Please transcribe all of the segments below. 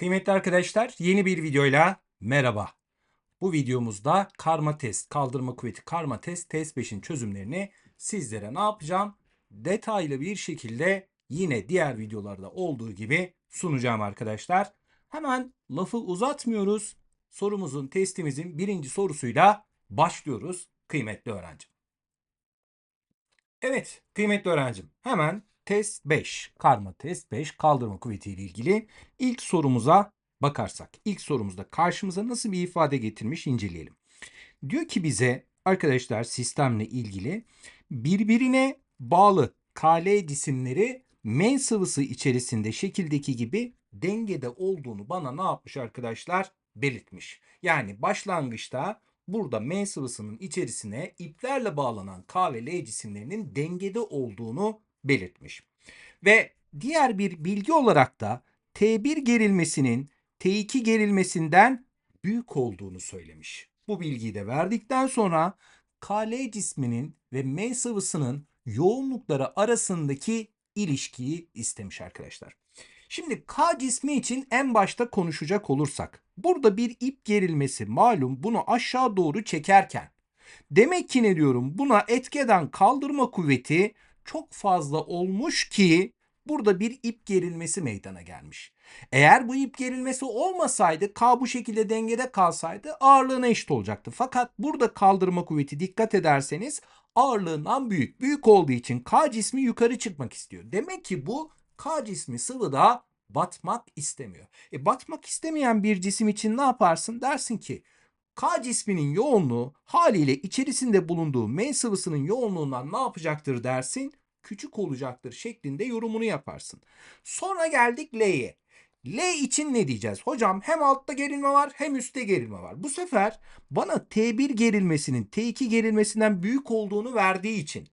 Kıymetli arkadaşlar yeni bir videoyla merhaba. Bu videomuzda karma test, kaldırma kuvveti karma test, test 5'in çözümlerini sizlere ne yapacağım? Detaylı bir şekilde yine diğer videolarda olduğu gibi sunacağım arkadaşlar. Hemen lafı uzatmıyoruz. Sorumuzun, testimizin birinci sorusuyla başlıyoruz kıymetli öğrencim. Evet kıymetli öğrencim hemen test 5 karma test 5 kaldırma kuvveti ile ilgili ilk sorumuza bakarsak ilk sorumuzda karşımıza nasıl bir ifade getirmiş inceleyelim. Diyor ki bize arkadaşlar sistemle ilgili birbirine bağlı KL cisimleri M sıvısı içerisinde şekildeki gibi dengede olduğunu bana ne yapmış arkadaşlar? Belirtmiş. Yani başlangıçta burada M sıvısının içerisine iplerle bağlanan K ve L cisimlerinin dengede olduğunu belirtmiş. Ve diğer bir bilgi olarak da T1 gerilmesinin T2 gerilmesinden büyük olduğunu söylemiş. Bu bilgiyi de verdikten sonra KL cisminin ve M sıvısının yoğunlukları arasındaki ilişkiyi istemiş arkadaşlar. Şimdi K cismi için en başta konuşacak olursak burada bir ip gerilmesi malum bunu aşağı doğru çekerken demek ki ne diyorum buna etkeden kaldırma kuvveti çok fazla olmuş ki burada bir ip gerilmesi meydana gelmiş. Eğer bu ip gerilmesi olmasaydı K bu şekilde dengede kalsaydı ağırlığına eşit olacaktı. Fakat burada kaldırma kuvveti dikkat ederseniz ağırlığından büyük. Büyük olduğu için K cismi yukarı çıkmak istiyor. Demek ki bu K cismi sıvıda batmak istemiyor. E batmak istemeyen bir cisim için ne yaparsın? Dersin ki K cisminin yoğunluğu haliyle içerisinde bulunduğu M sıvısının yoğunluğundan ne yapacaktır dersin? Küçük olacaktır şeklinde yorumunu yaparsın. Sonra geldik L'ye. L için ne diyeceğiz? Hocam hem altta gerilme var hem üstte gerilme var. Bu sefer bana T1 gerilmesinin T2 gerilmesinden büyük olduğunu verdiği için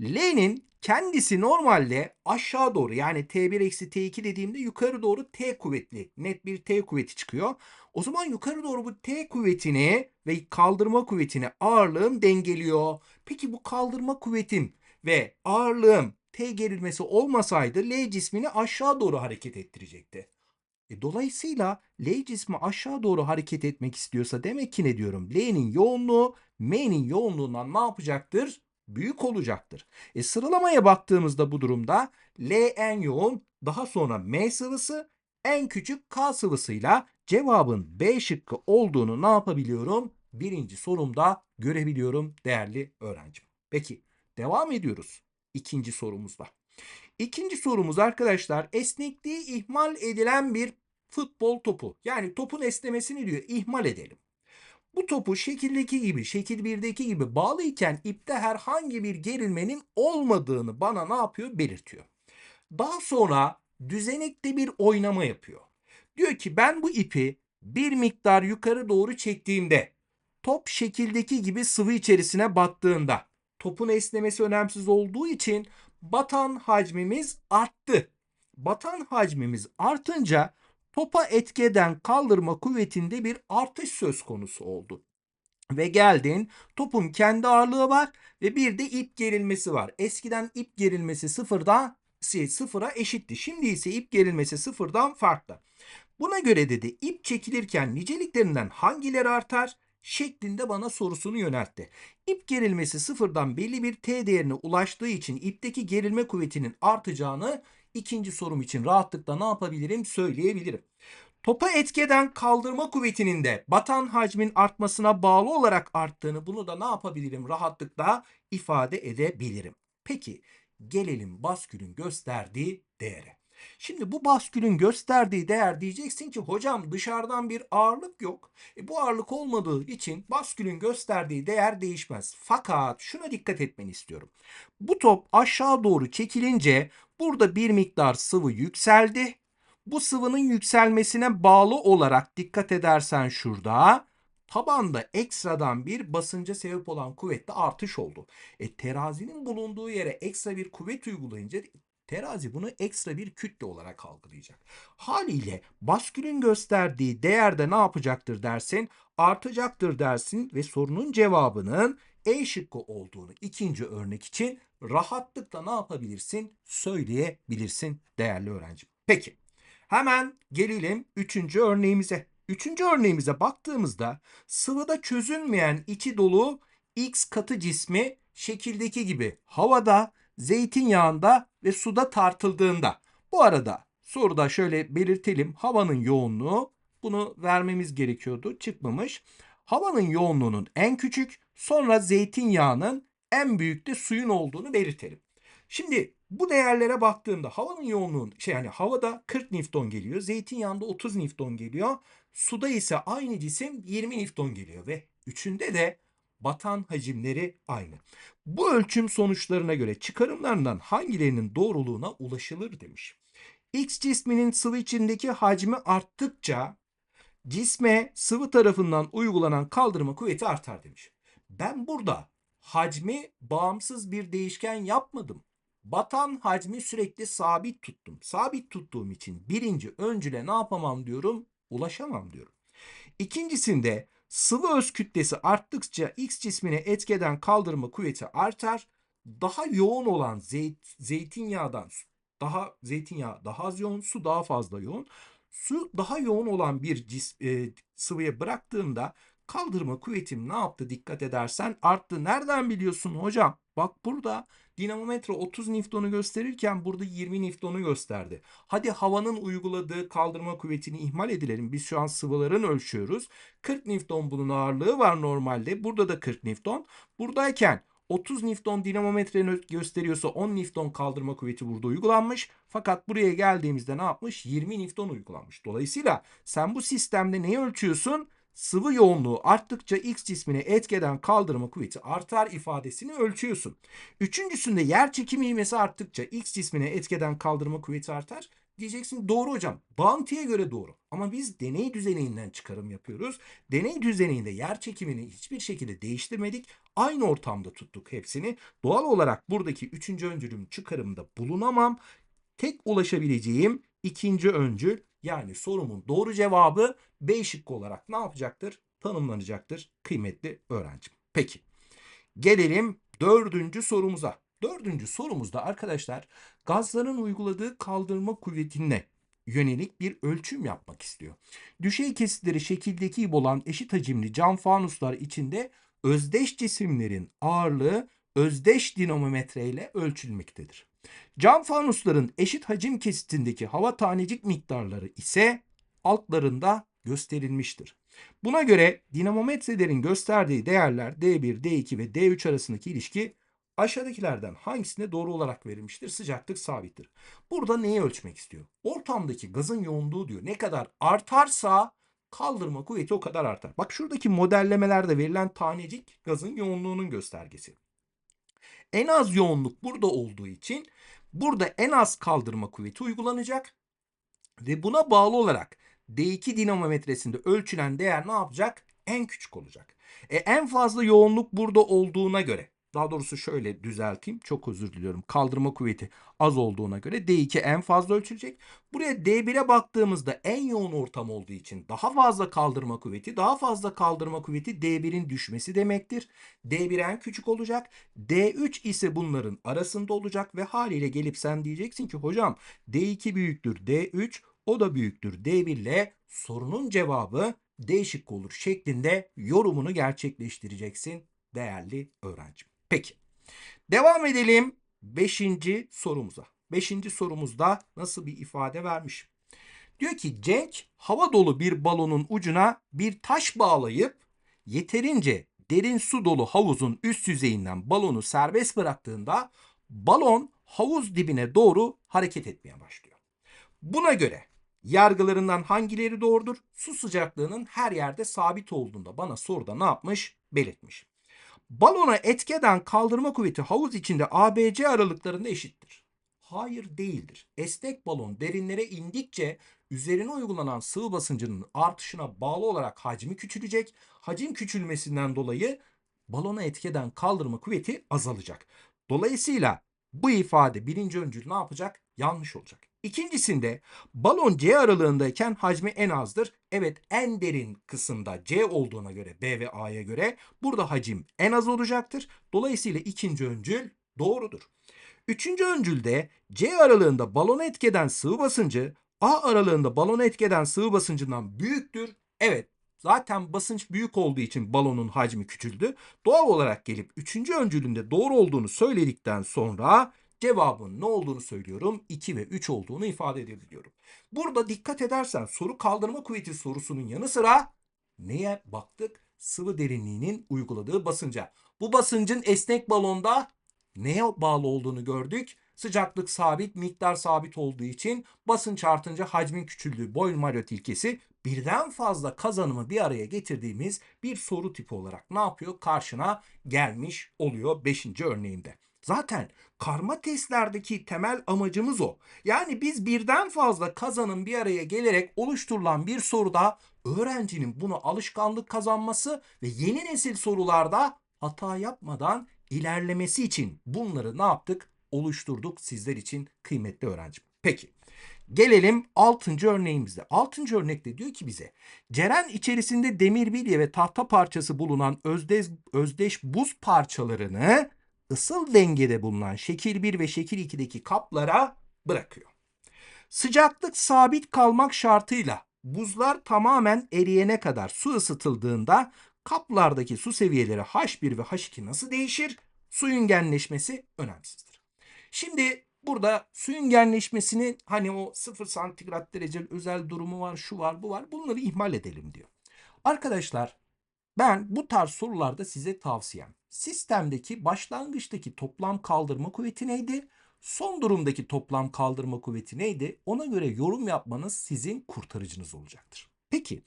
L'nin kendisi normalde aşağı doğru yani T1 eksi T2 dediğimde yukarı doğru T kuvvetli net bir T kuvveti çıkıyor. O zaman yukarı doğru bu T kuvvetini ve kaldırma kuvvetini ağırlığım dengeliyor. Peki bu kaldırma kuvvetim ve ağırlığım T gerilmesi olmasaydı L cismini aşağı doğru hareket ettirecekti. E, dolayısıyla L cismi aşağı doğru hareket etmek istiyorsa demek ki ne diyorum? L'nin yoğunluğu M'nin yoğunluğundan ne yapacaktır? Büyük olacaktır. E, sıralamaya baktığımızda bu durumda L en yoğun, daha sonra M sıvısı, en küçük K sıvısıyla cevabın B şıkkı olduğunu ne yapabiliyorum? Birinci sorumda görebiliyorum değerli öğrencim. Peki devam ediyoruz ikinci sorumuzda. İkinci sorumuz arkadaşlar esnekliği ihmal edilen bir futbol topu. Yani topun esnemesini diyor ihmal edelim. Bu topu şekildeki gibi, şekil 1'deki gibi bağlıyken ipte herhangi bir gerilmenin olmadığını bana ne yapıyor? Belirtiyor. Daha sonra düzenekte bir oynama yapıyor. Diyor ki ben bu ipi bir miktar yukarı doğru çektiğimde top şekildeki gibi sıvı içerisine battığında topun esnemesi önemsiz olduğu için batan hacmimiz arttı. Batan hacmimiz artınca topa etkeden kaldırma kuvvetinde bir artış söz konusu oldu. Ve geldin topun kendi ağırlığı var ve bir de ip gerilmesi var. Eskiden ip gerilmesi sıfırdan şey, sıfıra eşitti. Şimdi ise ip gerilmesi sıfırdan farklı. Buna göre dedi ip çekilirken niceliklerinden hangileri artar? şeklinde bana sorusunu yöneltti. İp gerilmesi sıfırdan belli bir T değerine ulaştığı için ipteki gerilme kuvvetinin artacağını ikinci sorum için rahatlıkla ne yapabilirim söyleyebilirim. Topa etkeden kaldırma kuvvetinin de batan hacmin artmasına bağlı olarak arttığını bunu da ne yapabilirim rahatlıkla ifade edebilirim. Peki gelelim baskülün gösterdiği değere. Şimdi bu baskülün gösterdiği değer diyeceksin ki hocam dışarıdan bir ağırlık yok. E, bu ağırlık olmadığı için baskülün gösterdiği değer değişmez. Fakat şuna dikkat etmeni istiyorum. Bu top aşağı doğru çekilince burada bir miktar sıvı yükseldi. Bu sıvının yükselmesine bağlı olarak dikkat edersen şurada tabanda ekstradan bir basınca sebep olan kuvvette artış oldu. E terazinin bulunduğu yere ekstra bir kuvvet uygulayınca Terazi bunu ekstra bir kütle olarak algılayacak. Haliyle baskülün gösterdiği değerde ne yapacaktır dersin? Artacaktır dersin ve sorunun cevabının E şıkkı olduğunu ikinci örnek için rahatlıkla ne yapabilirsin? Söyleyebilirsin değerli öğrencim. Peki Hemen gelelim üçüncü örneğimize. Üçüncü örneğimize baktığımızda sıvıda çözünmeyen içi dolu X katı cismi şekildeki gibi havada, zeytinyağında ve suda tartıldığında. Bu arada soruda şöyle belirtelim. Havanın yoğunluğu bunu vermemiz gerekiyordu. Çıkmamış. Havanın yoğunluğunun en küçük sonra zeytinyağının en büyük de suyun olduğunu belirtelim. Şimdi bu değerlere baktığımda havanın yoğunluğun şey yani havada 40 Newton geliyor. Zeytinyağında 30 Newton geliyor. Suda ise aynı cisim 20 Newton geliyor ve üçünde de batan hacimleri aynı. Bu ölçüm sonuçlarına göre çıkarımlarından hangilerinin doğruluğuna ulaşılır demiş. X cisminin sıvı içindeki hacmi arttıkça cisme sıvı tarafından uygulanan kaldırma kuvveti artar demiş. Ben burada hacmi bağımsız bir değişken yapmadım. Batan hacmi sürekli sabit tuttum. Sabit tuttuğum için birinci öncüle ne yapamam diyorum? Ulaşamam diyorum. İkincisinde sıvı öz kütlesi arttıkça X cismine etkeden kaldırma kuvveti artar. Daha yoğun olan zeyt, zeytinyağdan daha zeytinyağı daha az yoğun, su daha fazla yoğun. Su daha yoğun olan bir cis, e, sıvıya bıraktığımda kaldırma kuvvetim ne yaptı dikkat edersen arttı. Nereden biliyorsun hocam? Bak burada dinamometre 30 Newton'u gösterirken burada 20 Newton'u gösterdi. Hadi havanın uyguladığı kaldırma kuvvetini ihmal edilelim. Biz şu an sıvıların ölçüyoruz. 40 Newton bunun ağırlığı var normalde. Burada da 40 Newton. Buradayken 30 Newton dinamometre gösteriyorsa 10 Newton kaldırma kuvveti burada uygulanmış. Fakat buraya geldiğimizde ne yapmış? 20 Newton uygulanmış. Dolayısıyla sen bu sistemde neyi ölçüyorsun? Sıvı yoğunluğu arttıkça X cismine etkeden kaldırma kuvveti artar ifadesini ölçüyorsun. Üçüncüsünde yer çekimi ivmesi arttıkça X cismine etkeden kaldırma kuvveti artar. Diyeceksin doğru hocam. Bağıntıya göre doğru. Ama biz deney düzeneğinden çıkarım yapıyoruz. Deney düzeninde yer çekimini hiçbir şekilde değiştirmedik. Aynı ortamda tuttuk hepsini. Doğal olarak buradaki üçüncü öncülüm çıkarımda bulunamam. Tek ulaşabileceğim ikinci öncül yani sorumun doğru cevabı B şıkkı olarak ne yapacaktır? Tanımlanacaktır kıymetli öğrencim. Peki gelelim dördüncü sorumuza. Dördüncü sorumuzda arkadaşlar gazların uyguladığı kaldırma kuvvetine yönelik bir ölçüm yapmak istiyor. Düşey kesitleri şekildeki olan eşit hacimli cam fanuslar içinde özdeş cisimlerin ağırlığı özdeş dinamometre ile ölçülmektedir. Cam fanusların eşit hacim kesitindeki hava tanecik miktarları ise altlarında gösterilmiştir. Buna göre dinamometrelerin gösterdiği değerler D1, D2 ve D3 arasındaki ilişki aşağıdakilerden hangisine doğru olarak verilmiştir? Sıcaklık sabittir. Burada neyi ölçmek istiyor? Ortamdaki gazın yoğunluğu diyor. Ne kadar artarsa kaldırma kuvveti o kadar artar. Bak şuradaki modellemelerde verilen tanecik gazın yoğunluğunun göstergesi. En az yoğunluk burada olduğu için burada en az kaldırma kuvveti uygulanacak ve buna bağlı olarak D2 dinamometresinde ölçülen değer ne yapacak? En küçük olacak. E, en fazla yoğunluk burada olduğuna göre daha doğrusu şöyle düzelteyim. Çok özür diliyorum. Kaldırma kuvveti az olduğuna göre D2 en fazla ölçülecek. Buraya D1'e baktığımızda en yoğun ortam olduğu için daha fazla kaldırma kuvveti, daha fazla kaldırma kuvveti D1'in düşmesi demektir. D1 en küçük olacak. D3 ise bunların arasında olacak ve haliyle gelip sen diyeceksin ki hocam D2 büyüktür D3, o da büyüktür D1 ile sorunun cevabı D şıkkı olur şeklinde yorumunu gerçekleştireceksin değerli öğrencim. Peki. Devam edelim 5. sorumuza. 5. sorumuzda nasıl bir ifade vermiş? Diyor ki Cenk hava dolu bir balonun ucuna bir taş bağlayıp yeterince derin su dolu havuzun üst yüzeyinden balonu serbest bıraktığında balon havuz dibine doğru hareket etmeye başlıyor. Buna göre yargılarından hangileri doğrudur? Su sıcaklığının her yerde sabit olduğunda bana soruda ne yapmış? Belirtmiş. Balona etkeden kaldırma kuvveti havuz içinde ABC aralıklarında eşittir. Hayır değildir. Esnek balon derinlere indikçe üzerine uygulanan sıvı basıncının artışına bağlı olarak hacmi küçülecek. Hacim küçülmesinden dolayı balona etkeden kaldırma kuvveti azalacak. Dolayısıyla bu ifade birinci öncül ne yapacak? Yanlış olacak. İkincisinde balon C aralığındayken hacmi en azdır. Evet en derin kısımda C olduğuna göre B ve A'ya göre burada hacim en az olacaktır. Dolayısıyla ikinci öncül doğrudur. Üçüncü öncülde C aralığında balonu etkeden sıvı basıncı A aralığında balonu etkeden sıvı basıncından büyüktür. Evet zaten basınç büyük olduğu için balonun hacmi küçüldü. Doğal olarak gelip üçüncü öncülünde doğru olduğunu söyledikten sonra cevabın ne olduğunu söylüyorum. 2 ve 3 olduğunu ifade edebiliyorum. Burada dikkat edersen soru kaldırma kuvveti sorusunun yanı sıra neye baktık? Sıvı derinliğinin uyguladığı basınca. Bu basıncın esnek balonda neye bağlı olduğunu gördük. Sıcaklık sabit, miktar sabit olduğu için basınç artınca hacmin küçüldüğü Boyle-Mariotte ilkesi birden fazla kazanımı bir araya getirdiğimiz bir soru tipi olarak ne yapıyor? Karşına gelmiş oluyor 5. örneğinde. Zaten karma testlerdeki temel amacımız o. Yani biz birden fazla kazanım bir araya gelerek oluşturulan bir soruda öğrencinin bunu alışkanlık kazanması ve yeni nesil sorularda hata yapmadan ilerlemesi için bunları ne yaptık? Oluşturduk sizler için kıymetli öğrencim. Peki gelelim 6. örneğimizde. 6. örnekte diyor ki bize ceren içerisinde demir bilye ve tahta parçası bulunan özdeş, özdeş buz parçalarını ısıl dengede bulunan şekil 1 ve şekil 2'deki kaplara bırakıyor. Sıcaklık sabit kalmak şartıyla buzlar tamamen eriyene kadar su ısıtıldığında kaplardaki su seviyeleri H1 ve H2 nasıl değişir? Suyun genleşmesi önemsizdir. Şimdi burada suyun genleşmesinin hani o 0 santigrat derece özel durumu var, şu var, bu var. Bunları ihmal edelim diyor. Arkadaşlar ben bu tarz sorularda size tavsiyem sistemdeki başlangıçtaki toplam kaldırma kuvveti neydi? Son durumdaki toplam kaldırma kuvveti neydi? Ona göre yorum yapmanız sizin kurtarıcınız olacaktır. Peki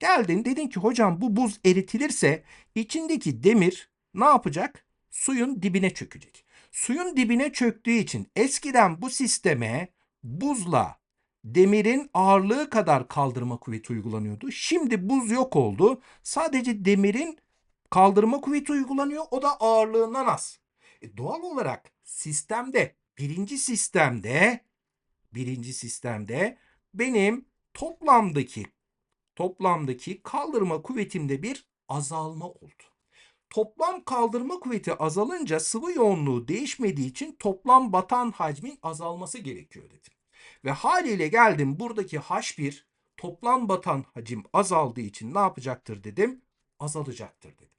geldin dedin ki hocam bu buz eritilirse içindeki demir ne yapacak? Suyun dibine çökecek. Suyun dibine çöktüğü için eskiden bu sisteme buzla demirin ağırlığı kadar kaldırma kuvveti uygulanıyordu. Şimdi buz yok oldu. Sadece demirin kaldırma kuvveti uygulanıyor. O da ağırlığından az. E doğal olarak sistemde birinci sistemde birinci sistemde benim toplamdaki toplamdaki kaldırma kuvvetimde bir azalma oldu. Toplam kaldırma kuvveti azalınca sıvı yoğunluğu değişmediği için toplam batan hacmin azalması gerekiyor dedim. Ve haliyle geldim buradaki H1 toplam batan hacim azaldığı için ne yapacaktır dedim? Azalacaktır dedim.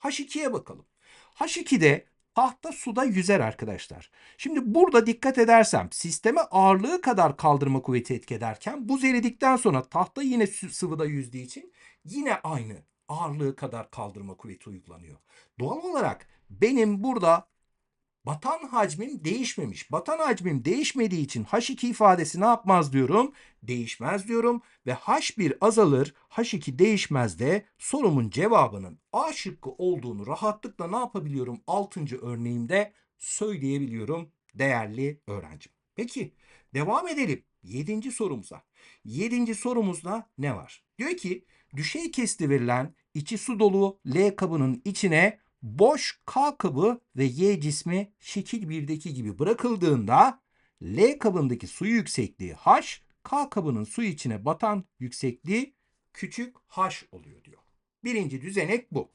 H2'ye bakalım. H2'de tahta suda yüzer arkadaşlar. Şimdi burada dikkat edersem sisteme ağırlığı kadar kaldırma kuvveti etki ederken buz eridikten sonra tahta yine sıvıda yüzdüğü için yine aynı ağırlığı kadar kaldırma kuvveti uygulanıyor. Doğal olarak benim burada batan hacmim değişmemiş. Batan hacmim değişmediği için H2 ifadesi ne yapmaz diyorum? Değişmez diyorum ve H1 azalır, H2 değişmez de sorumun cevabının A şıkkı olduğunu rahatlıkla ne yapabiliyorum? 6. örneğimde söyleyebiliyorum değerli öğrencim. Peki devam edelim 7. sorumuza. 7. sorumuzda ne var? Diyor ki düşey kesti verilen içi su dolu L kabının içine boş K kabı ve Y cismi şekil 1'deki gibi bırakıldığında L kabındaki su yüksekliği H, K kabının su içine batan yüksekliği küçük H oluyor diyor. Birinci düzenek bu.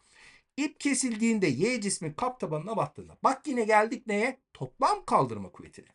İp kesildiğinde Y cismi kap tabanına battığında. Bak yine geldik neye? Toplam kaldırma kuvvetine.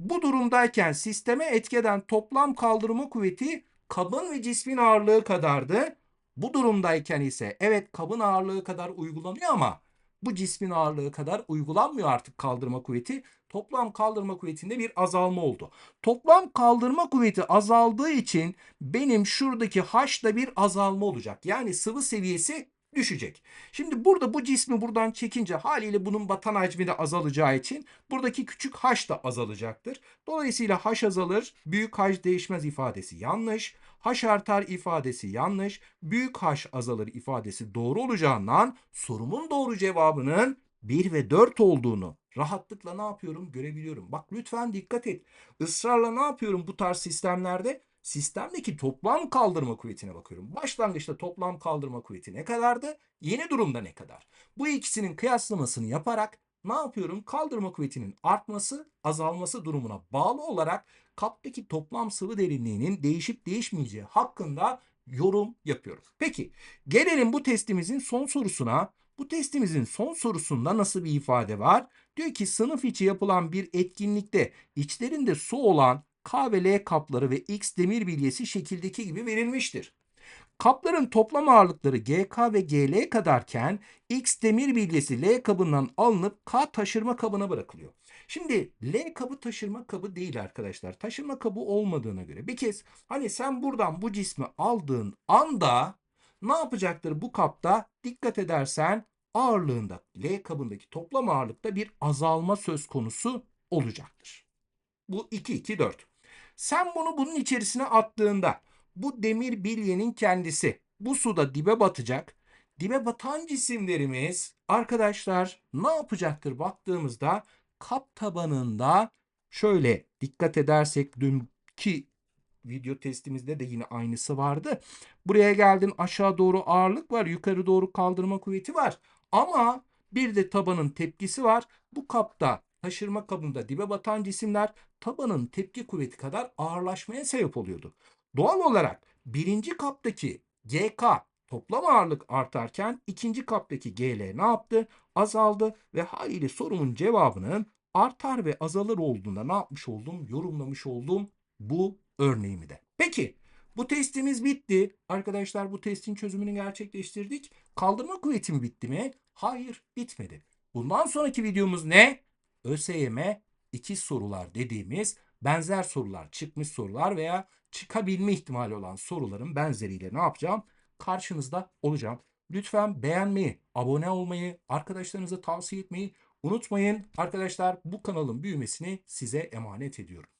Bu durumdayken sisteme etkeden toplam kaldırma kuvveti kabın ve cismin ağırlığı kadardı. Bu durumdayken ise evet kabın ağırlığı kadar uygulanıyor ama bu cismin ağırlığı kadar uygulanmıyor artık kaldırma kuvveti. Toplam kaldırma kuvvetinde bir azalma oldu. Toplam kaldırma kuvveti azaldığı için benim şuradaki H'da bir azalma olacak. Yani sıvı seviyesi düşecek. Şimdi burada bu cismi buradan çekince haliyle bunun batan hacmi de azalacağı için buradaki küçük h da azalacaktır. Dolayısıyla h azalır, büyük h değişmez ifadesi yanlış. H artar ifadesi yanlış. Büyük H azalır ifadesi doğru olacağından sorumun doğru cevabının 1 ve 4 olduğunu rahatlıkla ne yapıyorum görebiliyorum. Bak lütfen dikkat et. Israrla ne yapıyorum bu tarz sistemlerde? Sistemdeki toplam kaldırma kuvvetine bakıyorum. Başlangıçta toplam kaldırma kuvveti ne kadardı? Yeni durumda ne kadar? Bu ikisinin kıyaslamasını yaparak ne yapıyorum? Kaldırma kuvvetinin artması, azalması durumuna bağlı olarak kaptaki toplam sıvı derinliğinin değişip değişmeyeceği hakkında yorum yapıyorum. Peki gelelim bu testimizin son sorusuna. Bu testimizin son sorusunda nasıl bir ifade var? Diyor ki sınıf içi yapılan bir etkinlikte içlerinde su olan K ve L kapları ve X demir bilyesi şekildeki gibi verilmiştir. Kapların toplam ağırlıkları GK ve GL kadarken X demir bilyesi L kabından alınıp K taşırma kabına bırakılıyor. Şimdi L kabı taşırma kabı değil arkadaşlar. Taşırma kabı olmadığına göre bir kez hani sen buradan bu cismi aldığın anda ne yapacaktır bu kapta? Dikkat edersen ağırlığında L kabındaki toplam ağırlıkta bir azalma söz konusu olacaktır. Bu 2 2 4. Sen bunu bunun içerisine attığında bu demir bilyenin kendisi bu suda dibe batacak. Dibe batan cisimlerimiz arkadaşlar ne yapacaktır baktığımızda kap tabanında şöyle dikkat edersek dünkü video testimizde de yine aynısı vardı. Buraya geldin aşağı doğru ağırlık var, yukarı doğru kaldırma kuvveti var. Ama bir de tabanın tepkisi var. Bu kapta taşırma kabında dibe batan cisimler tabanın tepki kuvveti kadar ağırlaşmaya sebep oluyordu. Doğal olarak birinci kaptaki GK toplam ağırlık artarken ikinci kaptaki GL ne yaptı? Azaldı ve haliyle sorumun cevabının artar ve azalır olduğunda ne yapmış oldum? Yorumlamış oldum bu örneğimi de. Peki bu testimiz bitti. Arkadaşlar bu testin çözümünü gerçekleştirdik. Kaldırma kuvvetim bitti mi? Hayır bitmedi. Bundan sonraki videomuz ne? ÖSYM ikiz sorular dediğimiz benzer sorular, çıkmış sorular veya çıkabilme ihtimali olan soruların benzeriyle ne yapacağım? Karşınızda olacağım. Lütfen beğenmeyi, abone olmayı, arkadaşlarınıza tavsiye etmeyi unutmayın. Arkadaşlar bu kanalın büyümesini size emanet ediyorum.